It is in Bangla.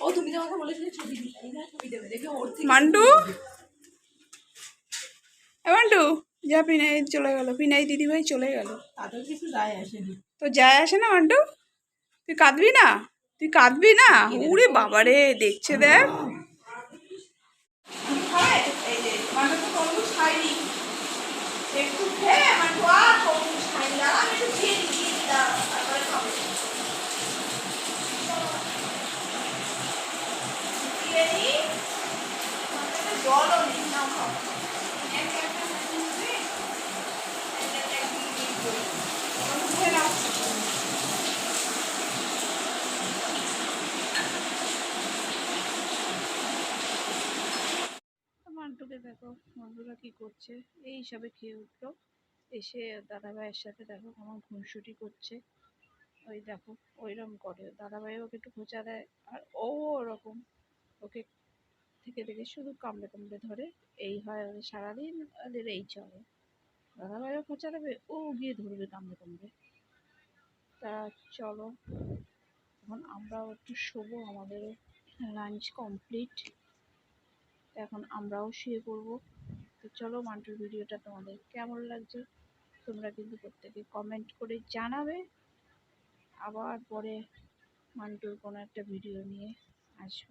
ও তুমি তো আমাকে বলেছিলে ছবি দেবে দেখে ওর মান্টু মান্টু যা পিনাই চলে গেল পিনাই দিদিভাই চলে গেল। তাদের কিছু যায় আসেনি। তো যায় আসে না মান্টু তুই কাঁদবি না? তুই কাঁদবি না? উড়ে বাবারে দেখছে দেখ। এই যে মান্টু তো একটু খেয়ে দাঁড়া আমি একটু খেয়ে মান্টুকে দেখো, বন্ধুরা কি করছে? এই সবে খেয়ে উঠল। এসে দাদাভাইয়ের সাথে দেখো কেমন খুনসুটি করছে। ওই দেখো ওইরকম করে। দাদাভাই ওকে একটু খোঁচা দেয়, আর ও ওরকম। ওকে থেকে থেকে শুধু কামড়ে কামড়ে ধরে, এই হয় সারাদিন ওদের এই চলে। দাদা দাদাভাইও খোঁচা দেবে, ও গিয়ে ধরবে কামড়ে কামড়ে তা চলো, এখন আমরাও একটু শোবো, আমাদের লাঞ্চ কমপ্লিট এখন আমরাও শুয়ে পড়ব। তো চলো, মান্টুর ভিডিওটা তোমাদের কেমন লাগছে? তোমরা কিন্তু প্রত্যেকে কমেন্ট করে জানাবে। আবার পরে মান্টুর কোনো একটা ভিডিও নিয়ে আসব।